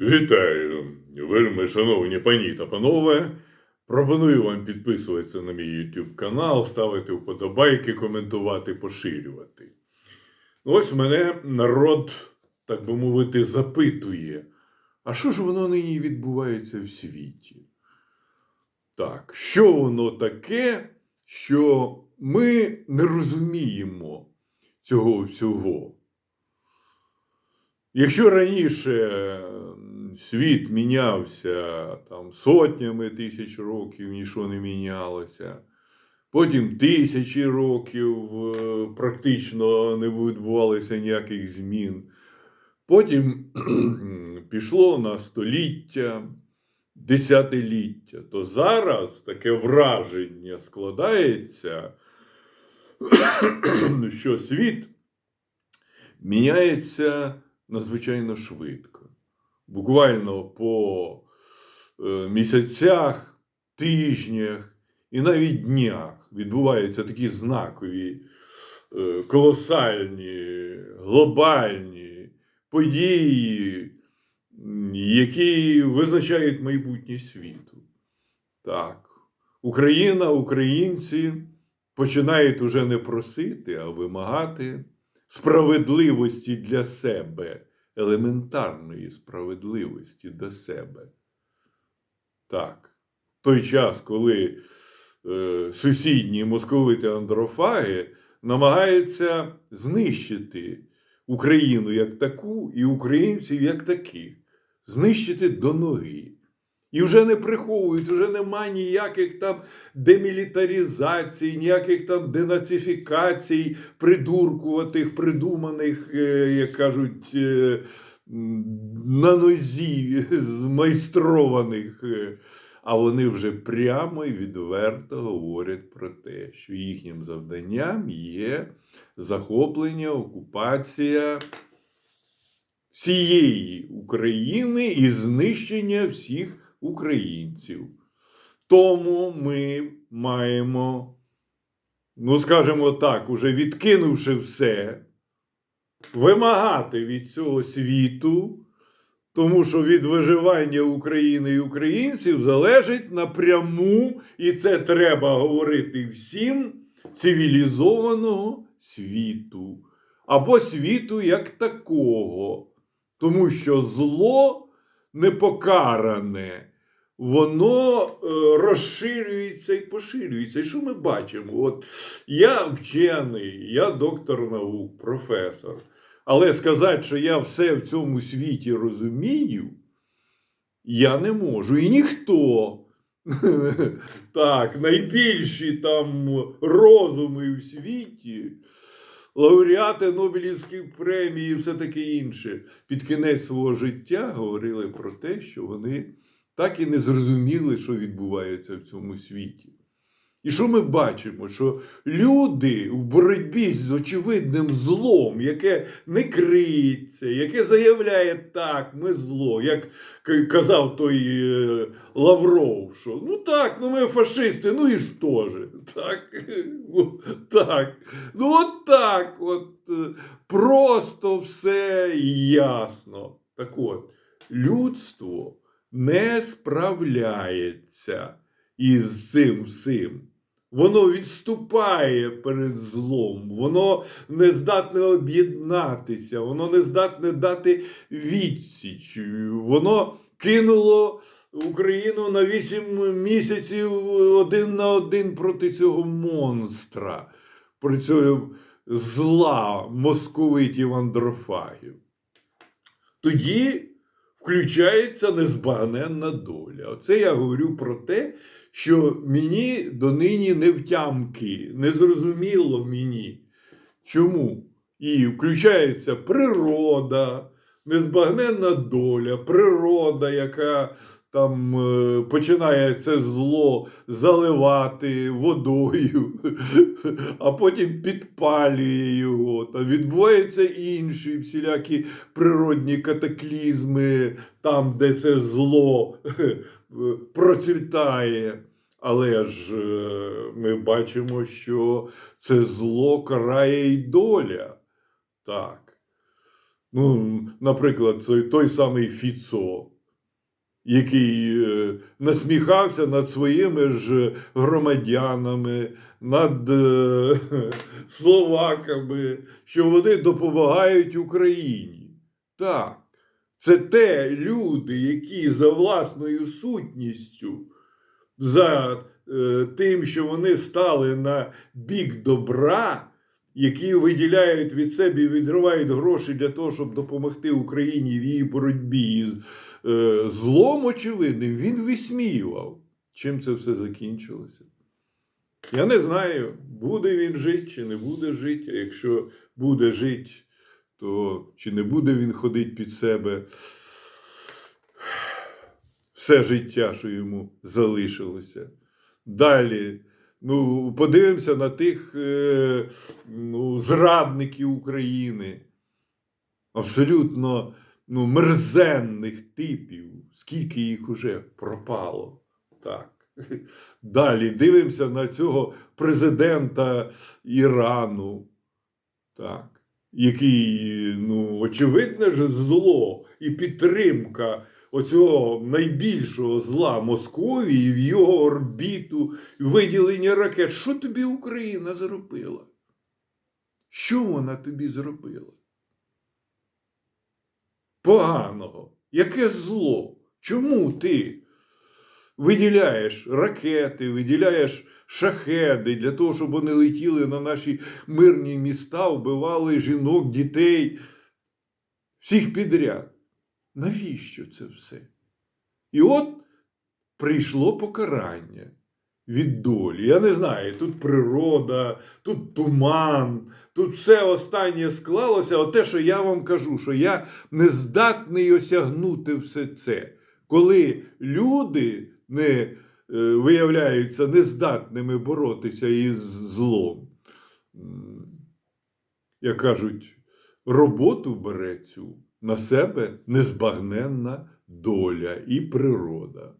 Вітаю, вельми шановні пані та панове. Пропоную вам підписуватися на мій YouTube канал, ставити вподобайки, коментувати, поширювати. Ось мене народ, так би мовити, запитує: а що ж воно нині відбувається в світі? Так, що воно таке, що ми не розуміємо цього всього? Якщо раніше світ мінявся там сотнями тисяч років, нічого не мінялося, потім тисячі років е, практично не відбувалося ніяких змін. Потім пішло на століття, десятиліття, то зараз таке враження складається, що світ міняється надзвичайно швидко. Буквально по е, місяцях, тижнях і навіть днях відбуваються такі знакові, е, колосальні, глобальні події, які визначають майбутнє світу. Так, Україна, українці починають уже не просити, а вимагати справедливості для себе, елементарної справедливості для себе. Так, в той час, коли е, сусідні московити андрофаги намагаються знищити Україну як таку і українців як таких, знищити до ноги. І вже не приховують, вже нема ніяких там демілітарізацій, ніяких там денацифікацій, придуркуватих, придуманих, е, як кажуть, е, на нозі змайстрованих. А вони вже прямо і відверто говорять про те, що їхнім завданням є захоплення, окупація всієї України і знищення всіх українців. Тому ми маємо, ну скажімо так, уже відкинувши все, вимагати від цього світу, тому що від виживання України і українців залежить напряму, і це треба говорити всім цивілізованого світу або світу як такого. Тому що зло непокаране, воно е, розширюється і поширюється. І що ми бачимо? От я вчений, я доктор наук, професор. Але сказати, що я все в цьому світі розумію, я не можу. І ніхто. Так, найбільші там розуми в світі, лауреати Нобелівських премій і все таке інше, під кінець свого життя говорили про те, що вони так і не зрозуміли, що відбувається в цьому світі. І що ми бачимо? Що люди в боротьбі з очевидним злом, яке не криється, яке заявляє так, ми зло, як казав той е, Лавров, що ну так, ну ми фашисти, ну і що ж? Так, так. Ну от так, от е, просто все ясно. Так от, людство не справляється із цим всім. Воно відступає перед злом, воно не здатне об'єднатися, воно не здатне дати відсіч. Воно кинуло Україну на вісім місяців один на один проти цього монстра, проти цього зла московитів андрофагів. Тоді включається незбагненна доля. Оце я говорю про те, що мені донині не втямки, не зрозуміло мені. Чому? І включається природа, незбагненна доля, природа, яка там е, починає це зло заливати водою, а потім підпалює його. Та відбуваються інші всілякі природні катаклізми, там, де це зло процвітає. Але ж е, ми бачимо, що це зло карає й доля. Так. Ну, наприклад, той, той самий Фіцо, який е, насміхався над своїми ж громадянами, над е, словаками, що вони допомагають Україні. Так, це те люди, які за власною сутністю, за е, тим, що вони стали на бік добра, які виділяють від себе і відривають гроші для того, щоб допомогти Україні в її боротьбі з е, злом очевидним, він висміював. Чим це все закінчилося? Я не знаю, буде він жити чи не буде жити. А якщо буде жити, то чи не буде він ходити під себе все життя, що йому залишилося. Далі. Ну, подивимося на тих е, ну, зрадників України. Абсолютно ну, мерзенних типів, скільки їх уже пропало. Так. Далі дивимося на цього президента Ірану, так, який, ну, очевидне ж, зло і підтримка оцього найбільшого зла Московії в його орбіту, виділення ракет. Що тобі Україна зробила? Що вона тобі зробила? Поганого. Яке зло? Чому ти виділяєш ракети, виділяєш шахеди для того, щоб вони летіли на наші мирні міста, вбивали жінок, дітей, всіх підряд? Навіщо це все? І от прийшло покарання від долі. Я не знаю, тут природа, тут туман, тут все останнє склалося. От те, що я вам кажу, що я не здатний осягнути все це. Коли люди не е, виявляються нездатними боротися із злом, як кажуть, роботу бере цю на себе незбагненна доля і природа.